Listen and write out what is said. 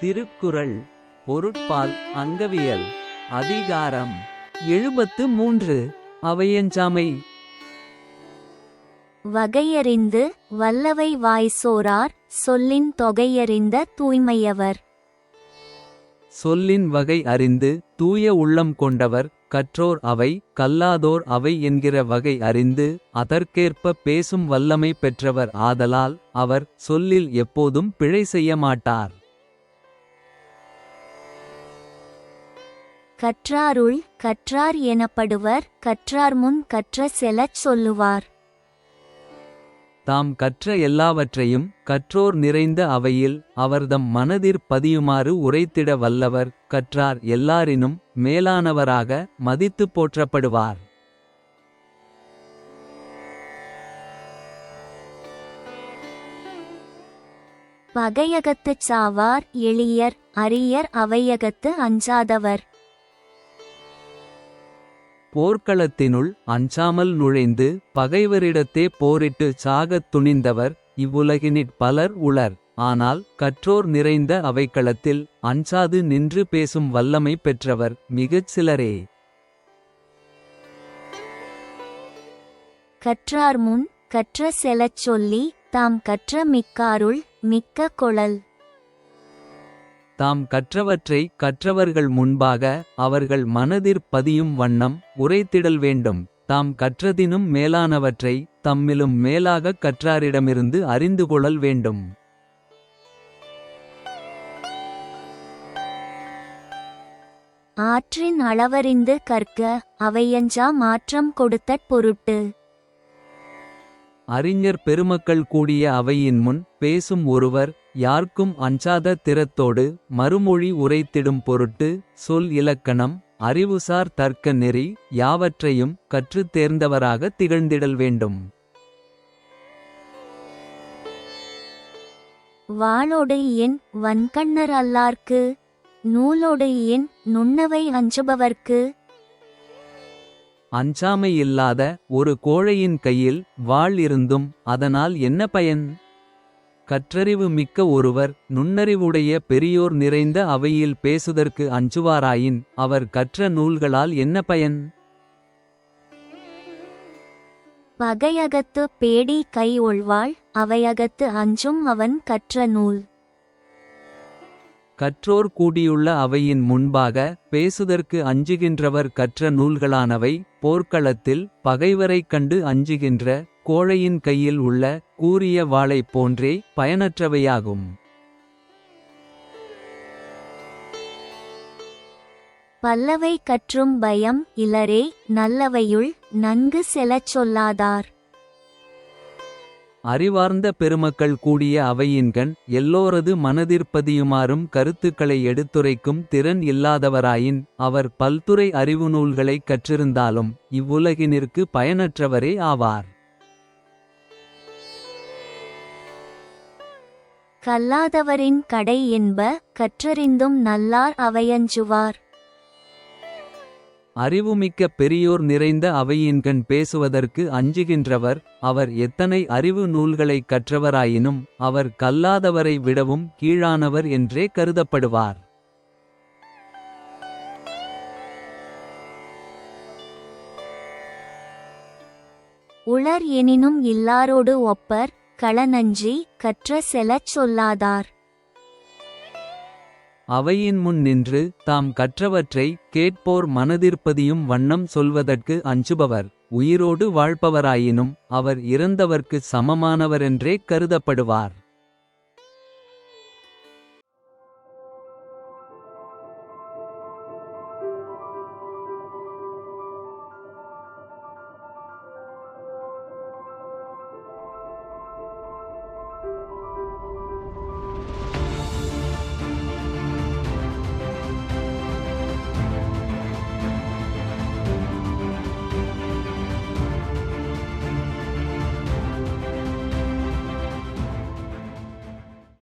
திருக்குறள் பொருட்பால் அங்கவியல் அதிகாரம் எழுபத்து மூன்று அவையஞ்சாமை. வகையறிந்து வல்லவை வாய்சோரார் சொல்லின் தொகையறிந்த தூய்மையவர். சொல்லின் வகை அறிந்து தூய உள்ளம் கொண்டவர் கற்றோர் அவை கல்லாதோர் அவை என்கிற வகை அறிந்து அதற்கேற்ப பேசும் வல்லமை பெற்றவர் ஆதலால் அவர் சொல்லில் எப்போதும் பிழை செய்ய மாட்டார் கற்றாருள் கற்றார் எனப்படுவர் கற்றார் முன் கற்ற செலச் சொல்லுவார். தாம் கற்ற எல்லாவற்றையும் கற்றோர் நிறைந்த அவையில் அவர்தம் மனதிற் பதியுமாறு உரைத்திட வல்லவர் கற்றார் எல்லாரினும் மேலானவராக மதித்துப் போற்றப்படுவார். பகையகத்துச் சாவார் எளியர் அரியர் அவையகத்து அஞ்சாதவர். போர்க்களத்தினுள் அஞ்சாமல் நுழைந்து பகைவரிடத்தே போரிட்டு சாகத் துணிந்தவர் இவ்வுலகினிற் பலர் உளர். ஆனால் கற்றோர் நிறைந்த அவைக்களத்தில் அஞ்சாது நின்று பேசும் வல்லமை பெற்றவர் மிகச் சிலரே. கற்றார் முன் கற்ற செலச் சொல்லி தாம் கற்ற மிக்காருள் மிக்க கொளல் தாம் கற்றவற்றை கற்றவர்கள் முன்பாக அவர்கள் மனதிற் பதியும் வண்ணம் உரைத்திடல் வேண்டும். தாம் கற்றதினும் மேலானவற்றை தம்மிலும் மேலாகக் கற்றாரிடமிருந்து அறிந்து கொள்ளல் வேண்டும். ஆற்றின் அளவறிந்து கற்க அவையஞ்சா மாற்றம் கொடுத்தற் பொருட்டு. அறிஞர் பெருமக்கள் கூடிய அவையின் முன் பேசும் ஒருவர் யார்க்கும் அஞ்சாத திறத்தோடு மறுமொழி உரைத்திடும் பொருட்டு சொல் இலக்கணம் அறிவுசார் தர்க்க நெறி யாவற்றையும் கற்றுத் தேர்ந்தவராக திகழ்ந்திடல் வேண்டும். வாளோடு என் வன்கண்ணர் அல்லார்க்கு நூலோடு என் நுண்ணவை அஞ்சுபவர்க்கு அஞ்சாமை இல்லாத ஒரு கோழையின் கையில் வாள் இருந்தும் அதனால் என்ன பயன்? கற்றறிவு மிக்க ஒருவர் நுண்ணறிவுடைய பெரியோர் நிறைந்த அவையில் பேசுதற்கு அஞ்சுவாராயின் அவர் கற்ற நூல்களால் என்ன பயன்? பகையகத்து பேடி கை ஒழ்வாள் அவையகத்து அஞ்சும் அவன் கற்ற நூல். கற்றோர் கூடியுள்ள அவையின் முன்பாக பேசுதற்கு அஞ்சுகின்றவர் கற்ற நூல்களானவை போர்க்களத்தில் பகைவரைக் கண்டு அஞ்சுகின்ற கோழையின் கையில் உள்ள கூரிய வாளைப் போன்றே பயனற்றவையாகும். பல்லவை கற்றும் பயம் இலரே நல்லவையுள் நன்கு செலச் சொல்லாதார். அறிவார்ந்த பெருமக்கள் கூடிய அவையின்கண் எல்லோரது மனதிற்பதியுமாறும் கருத்துக்களை எடுத்துரைக்கும் திறன் இல்லாதவராயின் அவர் பல்துறை அறிவு நூல்களைக் கற்றிருந்தாலும் இவ்வுலகினிற்கு பயனற்றவரே ஆவார். கல்லாதவரின் கடை என்ப கற்றறிந்தும் நல்லார் அவையஞ்சுவார். அறிவுமிக்க பெரியோர் நிறைந்த அவையின்கண் பேசுவதற்கு அஞ்சுகின்றவர். அவர் எத்தனை அறிவு நூல்களைக் கற்றவராயினும் அவர் கல்லாதவரை விடவும் கீழானவர் என்றே கருதப்படுவார். உளர் எனினும் இல்லாரோடு ஒப்பர் களநஞ்சி கற்ற செலச் சொல்லாதார். அவையின் முன் நின்று தாம் கற்றவற்றை கேட்போர் மனதிற்பதியும் வண்ணம் சொல்வதற்கு அஞ்சுபவர். உயிரோடு வாழ்பவராயினும் அவர் இறந்தவர்க்கு சமமானவரென்றே கருதப்படுவார்.